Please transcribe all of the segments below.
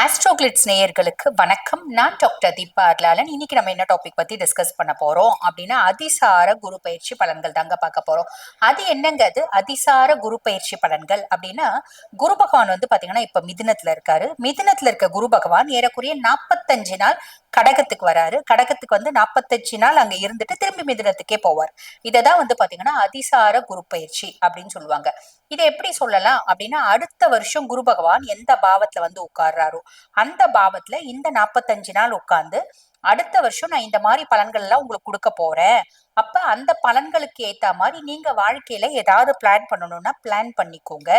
ஆஸ்ட்ரோகிளிட்ஸ் நேயர்களுக்கு வணக்கம். நான் டாக்டர் தீபா அர்லாலன். இன்னைக்கு நம்ம என்ன டாபிக் பத்தி டிஸ்கஸ் பண்ண போறோம்? அப்படின்னா அதிசார குரு பயிற்சி பலன்கள் தாங்க பார்க்க போறோம். அது என்னங்க அது அதிசார குரு பயிற்சி பலன்கள் அப்படின்னா குரு பகவான் வந்து பாத்தீங்கன்னா இப்ப மிதினத்துல இருக்காரு. மிதினத்துல இருக்க குரு பகவான் ஏறக்குறைய நாற்பத்தஞ்சு நாள் கடகத்துக்கு வராரு. கடகத்துக்கு வந்து நாற்பத்தஞ்சு நாள் அங்க இருந்துட்டு திரும்பி மிதினத்துக்கே போவார். இதை தான் வந்து பாத்தீங்கன்னா அதிசார குரு பயிற்சி அப்படின்னு சொல்லுவாங்க. இதை எப்படி சொல்லலாம் அப்படின்னா அடுத்த வருஷம் குரு பகவான் எந்த பாவத்துல வந்து உட்கார்றாரோ அந்த பாவத்துல இந்த நாற்பத்தஞ்சு நாள் உட்கார்ந்து அடுத்த வருஷம் நான் இந்த மாதிரி பலன்கள் எல்லாம் உங்களுக்கு கொடுக்க போறேன். அப்ப அந்த பலன்களுக்கு ஏத்த மாதிரி நீங்க வாழ்க்கையில ஏதாவது பிளான் பண்ணணும்னா பிளான் பண்ணிக்கோங்க.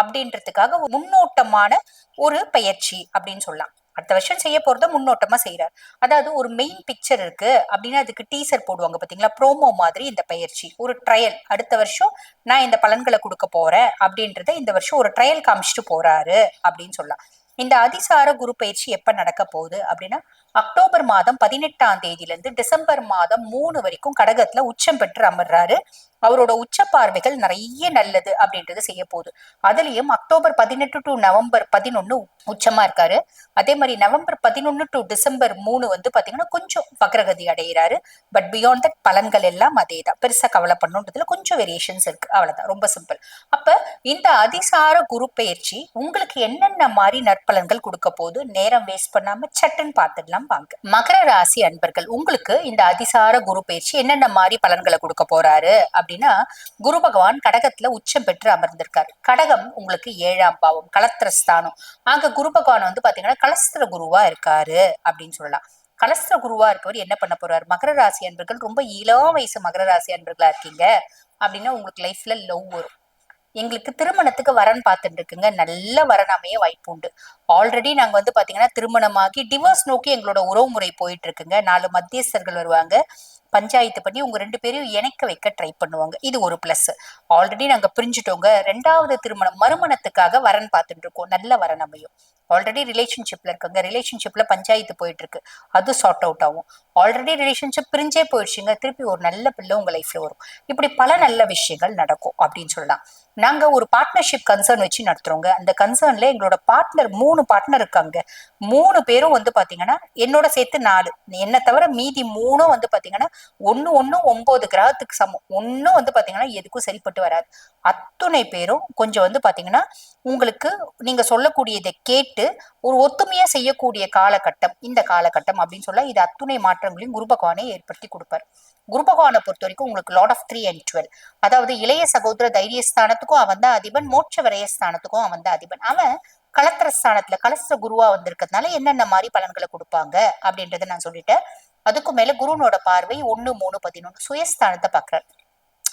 அப்படின்றதுக்காக முன்னோட்டமான ஒரு பயிற்சி அப்படின்னு சொல்லலாம். அடுத்த வருஷம் செய்ய போறத முன்னோட்டமா செய்யறாரு அதாவது ஒரு மெயின் பிக்சர் இருக்கு அப்படின்னா அதுக்கு டீசர் போடுவாங்க பாத்தீங்களா? ப்ரோமோ மாதிரி இந்த பயிற்சி. ஒரு ட்ரையல் அடுத்த வருஷம் நான் இந்த பலன்களை கொடுக்க போறேன் அப்படின்றத இந்த வருஷம் ஒரு ட்ரையல் காமிச்சிட்டு போறாரு அப்படின்னு சொல்லலாம். இந்த அதிசார குரு பயிற்சி எப்ப நடக்க போகுது அப்படின்னா அக்டோபர் மாதம் பதினெட்டாம் தேதியிலிருந்து டிசம்பர் மாதம் மூணு வரைக்கும் கடகத்துல உச்சம் பெற்று அமர்றாரு. அவரோட உச்ச பார்வைகள் நிறைய நல்லது அப்படின்றது செய்ய போகுது. அதுலயும் அக்டோபர் பதினெட்டு டு நவம்பர் பதினொன்னு உச்சமா இருக்காரு. அதே மாதிரி நவம்பர் பதினொன்னு டு டிசம்பர் மூணு வந்து பாத்தீங்கன்னா கொஞ்சம் வக்ரகதி அடைகிறாரு பட் பியாண்ட் தட் பலன்கள் எல்லாம் அதே தான் பெருசா கவலை பண்ணுன்றதுல கொஞ்சம் வேரியேஷன்ஸ் இருக்கு. அவ்வளவுதான். ரொம்ப சிம்பிள் அப்ப இந்த அதிசார குரு பயிற்சி உங்களுக்கு என்னென்ன மாதிரி நற்பலன்கள் கொடுக்க போகுது? நேரம் வேஸ்ட் பண்ணாம சட்டுன்னு பார்த்துடலாம் வாங்க. மகர ராசி அன்பர்கள் உங்களுக்கு இந்த அதிசார குரு பயிற்சி என்னென்ன மாதிரி பலன்களை கொடுக்க போறாரு? அப்படின்னா குரு பகவான் கடகத்துல உச்சம் பெற்று அமர்ந்திருக்காரு. கடகம் உங்களுக்கு ஏழாம் பாவம் கலத்திரஸ்தானம் ஆக குரு பகவான் வந்து பாத்தீங்கன்னா கலஸ்திர குருவா இருக்காரு அப்படின்னு சொல்லலாம். கலஸ்திர குருவா இருக்கவர் என்ன பண்ண போறாரு? மகர ராசி அன்பர்கள் ரொம்ப இளம் வயசு மகர ராசி அன்பர்களா இருக்கீங்க. அப்படின்னா உங்களுக்கு லைஃப்ல லவ் வரும். எங்களுக்கு திருமணத்துக்கு வரன் பார்த்துட்டு இருக்குங்க நல்ல வரன் அமைய வாய்ப்பு உண்டு. ஆல்ரெடி நாங்க வந்து பாத்தீங்கன்னா திருமணமாகி டிவோர்ஸ் நோக்கி எங்களோட உறவு முறை போயிட்டு இருக்குங்க நாலு மத்தியஸ்தர்கள் வருவாங்க. பஞ்சாயத்து பண்ணி உங்க ரெண்டு பேரையும் இணைக்க வைக்க ட்ரை பண்ணுவாங்க. இது ஒரு பிளஸ் ஆல்ரெடி நாங்க பிரிஞ்சுட்டோங்க. ரெண்டாவது திருமணம் மறுமணத்துக்காக வரன் பார்த்துட்டு இருக்கோம் நல்ல வரன் அமையும் ஆல்ரெடி ரிலேஷன்ஷிப்ல இருக்குங்க. ரிலேஷன்ஷிப்ல பஞ்சாயத்து போயிட்டு இருக்கு அது சார்ட் அவுட் ஆகும். ஆல்ரெடி ரிலேஷன்ஷிப் பிரிஞ்சே போயிடுச்சுங்க. திருப்பி ஒரு நல்ல பிள்ளை உங்க லைஃப்ல வரும். இப்படி பல நல்ல விஷயங்கள் நடக்கும் அப்படின்னு சொல்லலாம். நாங்க ஒரு பார்ட்னர்ஷிப் கன்சர்ன் வச்சு நடத்துறோங்க. அந்த கன்சர்ன்ல எங்களோட பார்ட்னர் மூணு பார்ட்னர் இருக்காங்க. மூணு பேரும் வந்து பாத்தீங்கன்னா என்னோட சேர்த்து நாலு. என்ன தவிர மீதி மூணும் வந்து பாத்தீங்கன்னா ஒன்னு ஒண்ணு ஒன்பது கிரகத்துக்கு சமம். ஒன்னும் வந்து பாத்தீங்கன்னா எதுக்கும் சரிப்பட்டு வராது. அத்துணை பேரும் கொஞ்சம் வந்து பாத்தீங்கன்னா உங்களுக்கு நீங்க சொல்லக்கூடியதை கேட்டு ஒரு ஒத்துமையா செய்யக்கூடிய காலகட்டம் இந்த காலகட்டம் அப்படின்னு சொல்ல இது அத்துணை மாற்றங்களையும் குரு பகவானே ஏற்படுத்தி கொடுப்பார். குரு பகவானை பொறுத்த வரைக்கும் உங்களுக்கு lord of three and twelve அதாவது இளைய சகோதர தைரியஸ்தானத்துக்கும் அவன் தான் அதிபன் மோட்ச விரயஸ்தானத்துக்கும் அவன் தான் அதிபன். அவன் கலத்திர ஸ்தானத்துல கலஸ்திர குருவா வந்திருக்கிறதுனால என்னென்ன மாதிரி பலன்களை கொடுப்பாங்க அப்படின்றத நான் சொல்லிட்டேன். அதுக்கு மேல குருனோட பார்வை ஒண்ணு மூணு பதினொன்று சுயஸ்தானத்தை பாக்குறாரு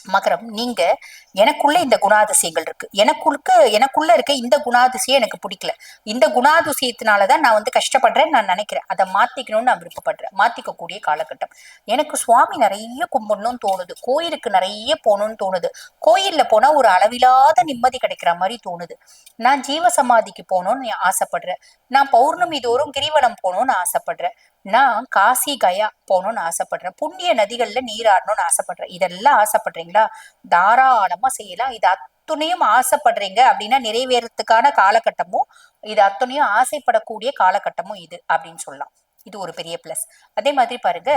மகரம் நீங்க எனக்குள்ள இந்த குணாதிசயங்கள் இருக்கு. எனக்குள்ள எனக்குள்ள இருக்க இந்த குணாதிசயம் எனக்கு பிடிக்கல. இந்த குணாதிசயத்தினாலதான் நான் வந்து கஷ்டப்படுறேன் நான் நினைக்கிறேன். அதை மாத்திக்கணும்னு நான் விருப்பப்படுறேன். மாத்திக்க கூடிய காலகட்டம். எனக்கு சுவாமி நிறைய கும்பிடணும்னு தோணுது. கோயிலுக்கு நிறைய போகணும்னு தோணுது. கோயில்ல போனா ஒரு அளவில்லாத நிம்மதி கிடைக்கிற மாதிரி தோணுது. நான் ஜீவ சமாதிக்கு போகணும்னு ஆசைப்படுறேன். நான் பௌர்ணமி தோறும் கிரிவலம் போகணும்னு ஆசைப்படுறேன். நான் காசி கயா போகணும்னு ஆசைப்படுறேன். புண்ணிய நதிகள்ல நீராடணும்னு ஆசைப்படுறேன். இதெல்லாம் ஆசைப்படுறீங்களா? தாராளமா செய்யலாம். இது அத்துணையும் ஆசைப்படுறீங்க அப்படின்னா நிறைவேறத்துக்கான காலகட்டமும் இது அத்துணையும் ஆசைப்படக்கூடிய காலகட்டமும் இது அப்படின்னு சொல்லலாம். இது ஒரு பெரிய பிளஸ் அதே மாதிரி பாருங்க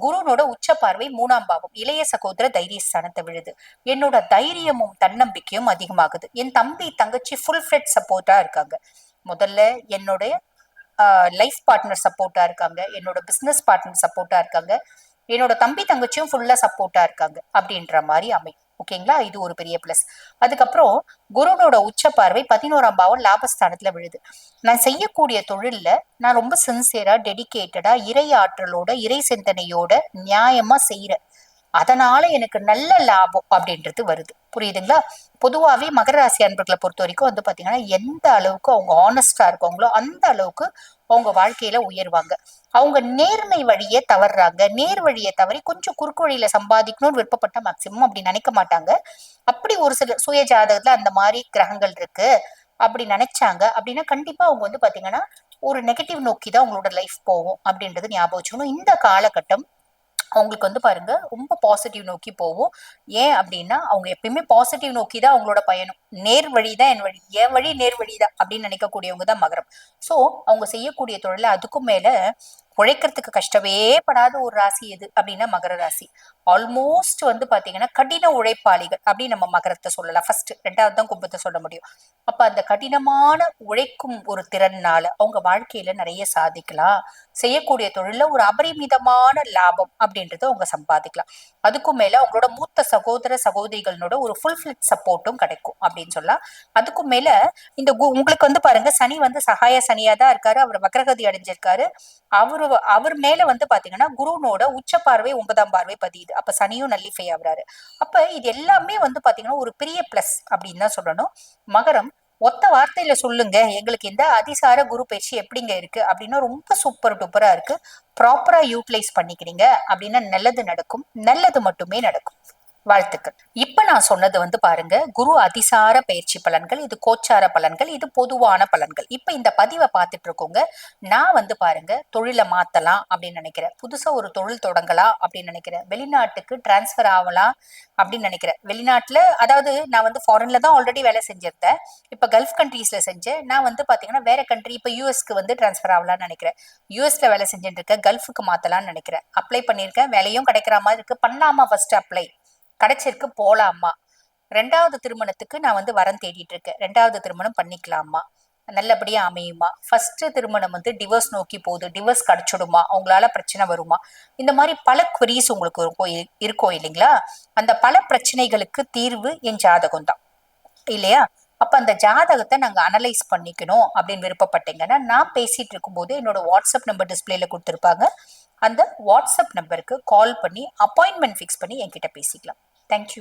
குருனோட உச்ச பார்வை மூணாம் பாவம். இளைய சகோதர தைரியஸ்தானத்தை விழுது. என்னோட தைரியமும் தன்னம்பிக்கையும் அதிகமாகுது. என் தம்பி தங்கச்சி ஃபுல் ஃபிளட் சப்போர்ட்டா இருக்காங்க. முதல்ல என்னுடைய லைஃப் பார்ட்னர் சப்போர்ட்டாக இருக்காங்க. என்னோட பிஸ்னஸ் பார்ட்னர் சப்போர்ட்டாக இருக்காங்க. என்னோட தம்பி தங்கச்சியும் ஃபுல்லாக சப்போர்ட்டாக இருக்காங்க. அப்படின்ற மாதிரி அமை ஓகேங்களா இது ஒரு பெரிய பிளஸ் அதுக்கப்புறம் குருனோட உச்ச பார்வை பதினோராம் பாவம் லாபஸ்தானத்துல விழுது. நான் செய்யக்கூடிய தொழில்ல நான் ரொம்ப சின்சியரா டெடிக்கேட்டடா இறை ஆற்றலோட இறை சிந்தனையோட நியாயமா செய்யறேன் அதனால எனக்கு நல்ல லாபம் அப்படின்றது வருது. புரியுதுங்களா? பொதுவாகவே மகர ராசி அன்பர்களை பொறுத்த வரைக்கும் வந்து பார்த்தீங்கன்னா எந்த அளவுக்கு அவங்க ஆனஸ்டா இருக்காங்களோ அந்த அளவுக்கு அவங்க வாழ்க்கையில உயர்வாங்க. அவங்க நேர்மை வழியை தவறுறாங்க நேர் வழியை தவறி கொஞ்சம் குறுக்கு வழியில சம்பாதிக்கணும்னு விருப்பப்பட்ட மேக்சிமம் அப்படி நினைக்க மாட்டாங்க. அப்படி ஒரு சில சுய ஜாதகத்துல அந்த மாதிரி கிரகங்கள் இருக்கு அப்படி நினைச்சாங்க அப்படின்னா கண்டிப்பா அவங்க வந்து பாத்தீங்கன்னா ஒரு நெகட்டிவ் நோக்கி தான் அவங்களோட லைஃப் போகும் அப்படின்றது ஞாபகம் வச்சுக்கணும். இந்த காலகட்டம் அவங்களுக்கு வந்து பாருங்க ரொம்ப பாசிட்டிவ் நோக்கி போகும். ஏன் அப்படின்னா அவங்க எப்பயுமே பாசிட்டிவ் நோக்கி தான் அவங்களோட பயணம். நேர் வழி தான் என் வழி. என் வழி நேர் வழி தான் அப்படின்னு நினைக்கக்கூடியவங்க தான் மகரம். ஸோ அவங்க செய்யக்கூடிய தொழில அதுக்கும் மேல உழைக்கிறதுக்கு கஷ்டமே படாத ஒரு ராசி எது அப்படின்னா மகர ராசி. ஆல்மோஸ்ட் வந்து பாத்தீங்கன்னா கடின உழைப்பாளிகள் அப்படின்னு நம்ம மகரத்தை சொல்லலாம். ஃபர்ஸ்ட் ரெண்டாவது தான் கும்பத்தை சொல்ல முடியும். அப்ப அந்த கடினமான உழைக்கும் ஒரு திறன்னால அவங்க வாழ்க்கையில நிறைய சாதிக்கலாம். செய்யக்கூடிய தொழில ஒரு அபரிமிதமான லாபம் அப்படின்றத அவங்க சம்பாதிக்கலாம். அதுக்கும் மேல அவங்களோட மூத்த சகோதர சகோதரிகளோட ஒரு ஃபுல்ஃபில் சப்போர்ட்டும் கிடைக்கும் அப்படின்னு சொல்லலாம். அதுக்கும் மேல இந்த உங்களுக்கு வந்து பாருங்க சனி வந்து சகாய சனியா தான் இருக்காரு. அவர் வக்ரகதி அடைஞ்சிருக்காரு. அவரு அவர் மேல வந்து பாத்தீங்கன்னா குருனோட உச்ச பார்வை ஒன்பதாம் பார்வை பதியுது. அப்ப சனியும் நல்லிஃபை ஆகுறாரு. அப்ப இது எல்லாமே வந்து பாத்தீங்கன்னா ஒரு பெரிய பிளஸ் அப்படின்னு தான் சொல்லணும். மகரம் ஒத்த வார்த்தையில சொல்லுங்க. எங்களுக்கு இந்த அதிசார குரு பயிற்சி எப்படிங்க இருக்கு? அப்படின்னா ரொம்ப சூப்பர் டூப்பரா இருக்கு. ப்ராப்பரா யூட்டிலைஸ் பண்ணிக்கிறீங்க. அப்படின்னா நல்லது நடக்கும். நல்லது மட்டுமே நடக்கும். வாழ்த்துக்கள். இப்ப நான் சொன்னது வந்து பாருங்க குரு அதிசார பயிற்சி பலன்கள் இது கோச்சார பலன்கள் இது பொதுவான பலன்கள். இப்ப இந்த பதிவை பார்த்துட்டு இருக்கோங்க. நான் வந்து பாருங்க தொழிலை மாத்தலாம் அப்படின்னு நினைக்கிறேன். புதுசா ஒரு தொழில் தொடங்கலாம் அப்படின்னு நினைக்கிறேன். வெளிநாட்டுக்கு டிரான்ஸ்ஃபர் ஆகலாம் அப்படின்னு நினைக்கிறேன். வெளிநாட்டுல அதாவது நான் வந்து ஃபாரின்ல தான் ஆல்ரெடி வேலை செஞ்சிருந்தேன். இப்ப கல்ஃப் கண்ட்ரீஸ்ல செஞ்சேன். நான் வந்து பாத்தீங்கன்னா வேற கண்ட்ரி இப்ப யூஎஸ்க்கு வந்து டிரான்ஸ்ஃபர் ஆகலாம்னு நினைக்கிறேன். யூஎஸ்ல வேலை செஞ்சுட்டு இருக்கேன். கல்ஃபுக்கு மாத்தலாம்னு நினைக்கிறேன். அப்ளை பண்ணிருக்கேன் வேலையும் கிடைக்கிற மாதிரி இருக்கு. பண்ணாமா ஃபர்ஸ்ட் அப்ளை கிடைச்சிருக்கு போலாமா ரெண்டாவது திருமணத்துக்கு நான் வந்து வரம் தேடிட்டு இருக்கேன் ரெண்டாவது திருமணம் பண்ணிக்கலாமா நல்லபடியா அமையுமா? ஃபர்ஸ்ட் திருமணம் வந்து டிவோர்ஸ் நோக்கி போகுது. டிவோர்ஸ் கிடைச்சிடுமா? அவங்களால பிரச்சனை வருமா? இந்த மாதிரி பல குவரிஸ் உங்களுக்கு இருக்கும் இருக்கும் இல்லைங்களா? அந்த பல பிரச்சனைகளுக்கு தீர்வு என் ஜாதகம் தான். இல்லையா? அப்ப அந்த ஜாதகத்தை நாங்க அனலைஸ் பண்ணிக்கணும் அப்படின்னு விருப்பப்பட்டீங்கன்னா நான் பேசிட்டு இருக்கும்போது என்னோட வாட்ஸ்அப் நம்பர் டிஸ்பிளேல கொடுத்துருப்பாங்க. அந்த வாட்ஸ்அப் நம்பருக்கு கால் பண்ணி அப்பாயின்மெண்ட் ஃபிக்ஸ் பண்ணி என்கிட்ட பேசிக்கலாம். Thank you.